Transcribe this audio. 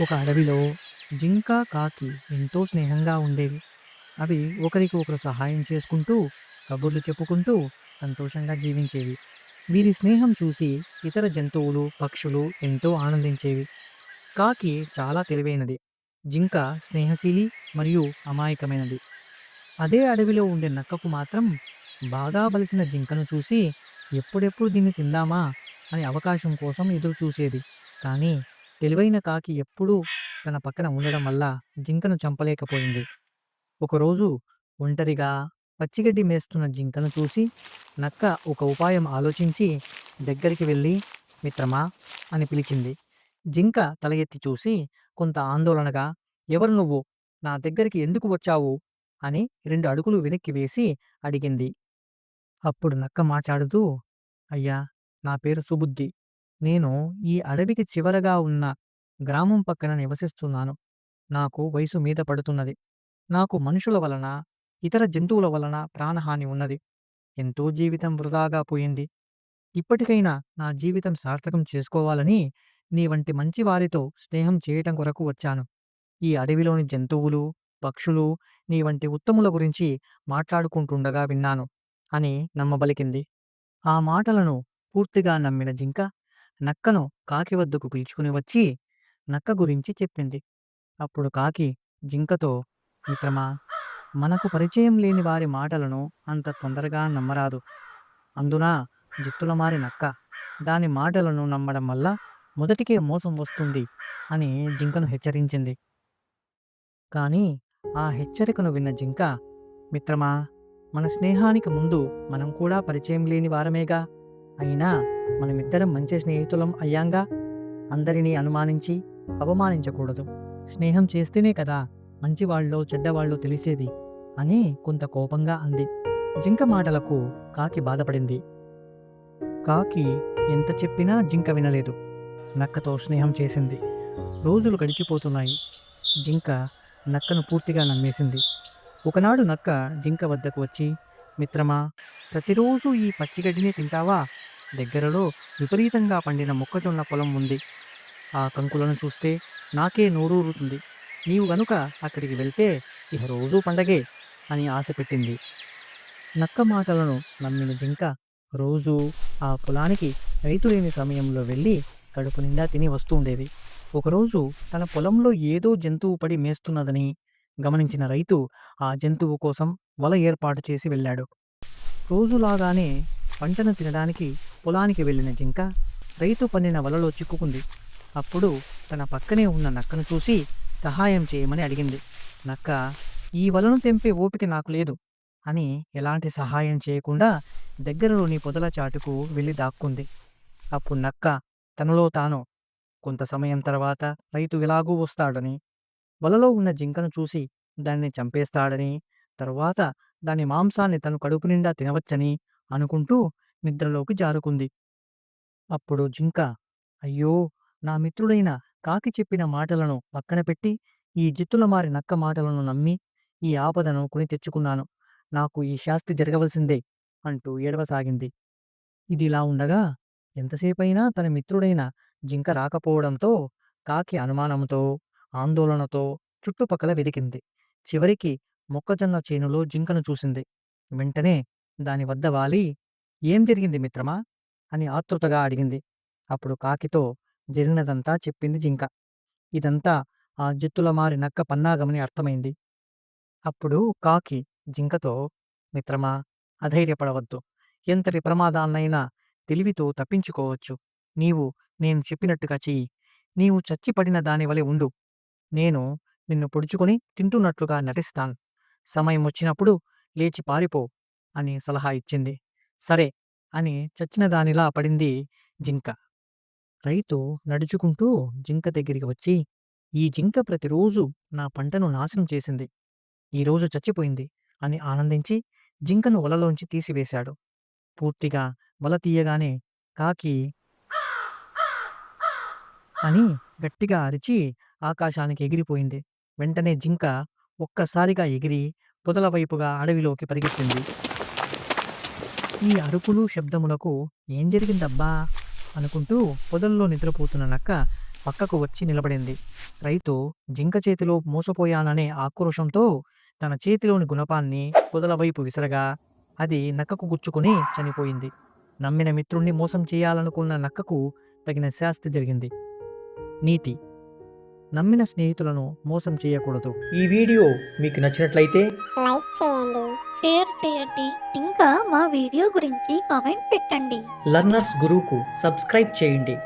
ఒక అడవిలో జింక కాకి ఎంతో స్నేహంగా ఉండేవి. అవి ఒకరికి ఒకరు సహాయం చేసుకుంటూ కబుర్లు చెప్పుకుంటూ సంతోషంగా జీవించేవి. వీరి స్నేహం చూసి ఇతర జంతువులు పక్షులు ఎంతో ఆనందించేవి. కాకి చాలా తెలివైనది. జింక స్నేహశీలి మరియు అమాయకమైనది. అదే అడవిలో ఉండే నక్కకు మాత్రం బాగా బలిసిన జింకను చూసి ఎప్పుడెప్పుడు దీన్ని తిందామా? అనే అవకాశం కోసం ఎదురు చూసేది కానీ తెలివైన కాకి ఎప్పుడూ తన పక్కన ఉండడం వల్ల జింకను చంపలేకపోయింది. ఒకరోజు ఒంటరిగా పచ్చిగడ్డి మేస్తున్న జింకను చూసి నక్క ఒక ఉపాయం ఆలోచించి దగ్గరికి వెళ్ళి మిత్రమా అని పిలిచింది. జింక తల ఎత్తి చూసి కొంత ఆందోళనగా ఎవరు నువ్వు? నా దగ్గరికి ఎందుకు వచ్చావు? అని రెండు అడుగులు వెనక్కి వేసి అడిగింది. అప్పుడు నక్క మాట్లాడుతూ అయ్యా నా పేరు సుబుద్ధి. నేను ఈ అడవికి చివరగా ఉన్న గ్రామం పక్కన నివసిస్తున్నాను. నాకు వయసు మీద పడుతున్నది. నాకు మనుషుల వలన ఇతర జంతువుల వలన ప్రాణహాని ఉన్నది. ఎంతో జీవితం వృధాగా పోయింది. ఇప్పటికైనా నా జీవితం సార్థకం చేసుకోవాలని నీ వంటి మంచి వారితో స్నేహం చేయటం కొరకు వచ్చాను. ఈ అడవిలోని జంతువులు పక్షులు నీ వంటి ఉత్తముల గురించి మాట్లాడుకుంటుండగా విన్నాను అని నమ్మబలికింది. ఆ మాటలను పూర్తిగా నమ్మిన జింక నక్కను కాకి వద్దకు పిలుచుకుని వచ్చి నక్క గురించి చెప్పింది. అప్పుడు కాకి జింకతో మిత్రమా మనకు పరిచయం లేని వారి మాటలను అంత తొందరగా నమ్మరాదు. అందున జిత్తుల మారి నక్క దాని మాటలను నమ్మడం వల్ల మొదటికే మోసం వస్తుంది అని జింకను హెచ్చరించింది. కానీ ఆ హెచ్చరికను విన్న జింక మిత్రమా మన స్నేహానికి ముందు మనం కూడా పరిచయం లేని వారమేగా? అయినా మనమిద్దరం మంచి స్నేహితులం అయ్యాంగా అందరినీ అనుమానించి అవమానించకూడదు. స్నేహం చేస్తేనే కదా మంచివాళ్ళు చెడ్డవాళ్ళో తెలిసేది అని కొంత కోపంగా అంది. జింక మాటలకు కాకి బాధపడింది. కాకి ఎంత చెప్పినా జింక వినలేదు. నక్కతో స్నేహం చేసింది. రోజులు గడిచిపోతున్నాయి. జింక నక్కను పూర్తిగా నమ్మేసింది. ఒకనాడు నక్క జింక వద్దకు వచ్చి మిత్రమా ప్రతిరోజు ఈ పచ్చిగడ్డిని తింటావా? దగ్గరలో విపరీతంగా పండిన మొక్కజొన్న పొలం ఉంది. ఆ కంకులను చూస్తే నాకే నోరూరుతుంది నీవు గనుక అక్కడికి వెళ్తే ఇక రోజూ పండగే అని ఆశ పెట్టింది. నక్క మాటలను నమ్మిన జింక రోజూ ఆ పొలానికి రైతు లేని సమయంలో వెళ్ళి కడుపు నిండా తిని వస్తుండేది. ఒకరోజు తన పొలంలో ఏదో జంతువు పడి మేస్తున్నదని గమనించిన రైతు ఆ జంతువు కోసం వల ఏర్పాటు చేసి వెళ్ళాడు. రోజులాగానే పంటను తినడానికి పొలానికి వెళ్ళిన జింక రైతు పన్నిన వలలో చిక్కుకుంది. అప్పుడు తన పక్కనే ఉన్న నక్కను చూసి సహాయం చేయమని అడిగింది. నక్క ఈ వలను తెంపే ఓపిక నాకు లేదు. అని ఎలాంటి సహాయం చేయకుండా దగ్గరలోని పొదల చాటుకు వెళ్ళి దాక్కుంది. అప్పుడు నక్క తనలో తాను కొంత సమయం తర్వాత రైతు ఇలాగూ వస్తాడని వలలో ఉన్న జింకను చూసి దాన్ని చంపేస్తాడని తరువాత దాని మాంసాన్ని తను కడుపు నిండా తినవచ్చని అనుకుంటూ నిద్రలోకి జారుకుంది. అప్పుడు జింక అయ్యో! నా మిత్రుడైన కాకి చెప్పిన మాటలను పక్కన పెట్టి ఈ జిత్తుల మారి నక్క మాటలను నమ్మి ఈ ఆపదను కొని తెచ్చుకున్నాను. నాకు ఈ శాస్తి జరగవలసిందే అంటూ ఏడవసాగింది. ఇదిలా ఉండగా ఎంతసేపైనా తన మిత్రుడైన జింక రాకపోవడంతో కాకి అనుమానంతో ఆందోళనతో చుట్టుపక్కల వెదికింది. చివరికి మొక్కజొన్న చేనులో జింకను చూసింది. వెంటనే దాని వద్ద వాలి ఏం జరిగింది మిత్రమా? అని ఆతృతగా అడిగింది. అప్పుడు కాకితో జరిగినదంతా చెప్పింది జింక. ఇదంతా ఆ జిత్తుల మారి నక్క పన్నాగమని అర్థమైంది. అప్పుడు కాకి జింకతో మిత్రమా అధైర్యపడవద్దు. ఎంతటి ప్రమాదాన్నైనా తెలివితో తప్పించుకోవచ్చు. నీవు నేను చెప్పినట్టుగా చెయ్యి. నీవు చచ్చిపడిన దానివలె ఉండు. నేను నిన్ను పొడుచుకొని తింటున్నట్లుగా నటిస్తాను. సమయం వచ్చినప్పుడు లేచి పారిపో అని సలహా ఇచ్చింది. సరే అని చచ్చిన దానిలా పడింది జింక. రైతు నడుచుకుంటూ జింక దగ్గరికి వచ్చి ఈ జింక ప్రతిరోజు నా పంటను నాశనం చేసింది. ఈరోజు చచ్చిపోయింది అని ఆనందించి జింకను వలలోంచి తీసివేశాడు. పూర్తిగా వల తీయగానే కాకి అని గట్టిగా అరిచి ఆకాశానికి ఎగిరిపోయింది. వెంటనే జింక ఒక్కసారిగా ఎగిరి పొదల వైపుగా అడవిలోకి పరిగెత్తింది. ఈ అరుపులు శబ్దములకు ఏం జరిగిందబ్బా? అనుకుంటూ పొదల్లో నిద్రపోతున్న నక్క పక్కకు వచ్చి నిలబడింది. రైతు జింక చేతిలో మోసపోయాననే ఆక్రోశంతో తన చేతిలోని గుణపాన్ని పొదల వైపు విసరగా అది నక్కకు గుచ్చుకుని చనిపోయింది. నమ్మిన మిత్రుణ్ణి మోసం చేయాలనుకున్న నక్కకు తగిన శాస్తి జరిగింది. నీతి. నమ్మిన స్నేహితులను మోసం చేయకూడదు. ఈ వీడియో మీకు నచ్చినట్లయితే లైక్ చేయండి. షేర్ చేయండి ఇంకా మా వీడియో గురించి కామెంట్ పెట్టండి. లర్నర్స్ గురువుకు సబ్స్క్రైబ్ చేయండి.